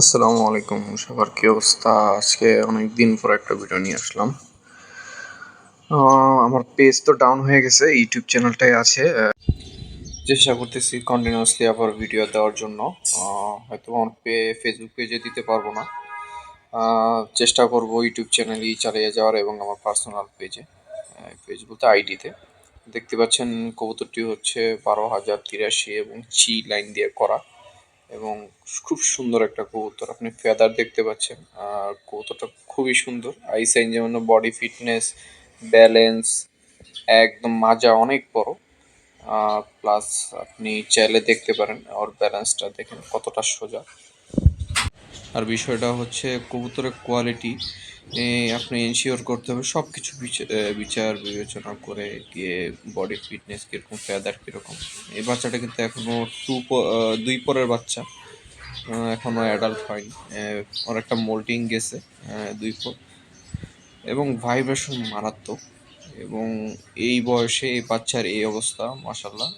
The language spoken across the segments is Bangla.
আসসালামু আলাইকুম, সবার কি অবস্থা? আজকে অনেক দিন পর একটা ভিডিও নিয়ে আসলাম। আমার পেজ তো ডাউন হয়ে গেছে ইউটিউব চ্যানেলটাই আছে। চেষ্টা করতেছি কন্টিনিউয়াসলি আবার ভিডিও দেওয়ার জন্য। হয়তো আমার পে ফেসবুক পেজে দিতে পারব না। চেষ্টা করব ইউটিউব চ্যানেলই চালিয়ে যাওয়ার এবং আমার পার্সোনাল পেজে পেজ বলতে আইডিতে দেখতে পাচ্ছেন, কবুতরটি হচ্ছে বারো হাজার তিরাশি এবং চি লাইন দিয়ে করা। এবং খুব সুন্দর একটা কবুতর, আপনি ফেদার দেখতে পাচ্ছেন। আর কবুতরটা খুবই সুন্দর আই সাইন যেমন বডি ফিটনেস ব্যালেন্স একদম মাজা, অনেক বড়। প্লাস আপনি চাইলে দেখতে পারেন, ওর ব্যালেন্সটা দেখেন কতটা সোজা। আর বিষয়টা হচ্ছে কবুতরের কোয়ালিটি আপনি এনশিওর করতে হবে সব কিছু বিচার, বিবেচনা করে গিয়ে বডি ফিটনেস কীরকম ফেদার কীরকম। এই বাচ্চাটা কিন্তু এখনও টু দুই পরের বাচ্চা। এখনও অ্যাডাল্ট হয়নি। ওর একটা মোল্টিং গেছে দুই পর এবং ভাইব্রেশন মারাত্মক। এবং এই বয়সে এই বাচ্চার এই অবস্থা মাসাল্লাহ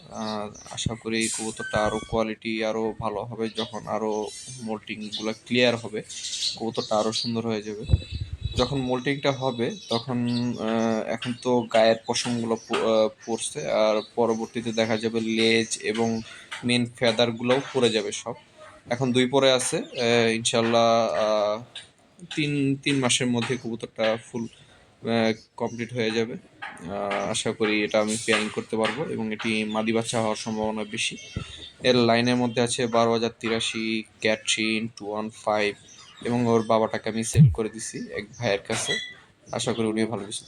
আশা করি এই কবুতরটা আরও কোয়ালিটি আরও ভালো হবে, যখন আরও মোল্টিংগুলো ক্লিয়ার হবে, কবুতরটা আরও সুন্দর হয়ে যাবে। যখন মোল্টিংটা হবে, তখন এখন তো গায়ের পশমগুলো পড়ছে আর পরবর্তীতে দেখা যাবে লেজ এবং মেন ফেদারগুলোও পড়ে যাবে সব। এখন দুই পরে আছে ইনশাল্লাহ তিন তিন মাসের মধ্যে কবুতরটা ফুল কমপ্লিট হয়ে যাবে। আশা করি এটা আমি পেয়ারিং করতে পারব এবং এটি মাদি বাচ্চা হওয়ার সম্ভাবনা বেশি। এর লাইনের মধ্যে আছে বারো হাজার তিরাশি, ক্যাটরিন টু ওয়ান ফাইভ এবং ওর বাবাটাকে আমি সেল করে দিছি এক ভাইয়ের কাছে আশা করি উনিও ভালো কিছু।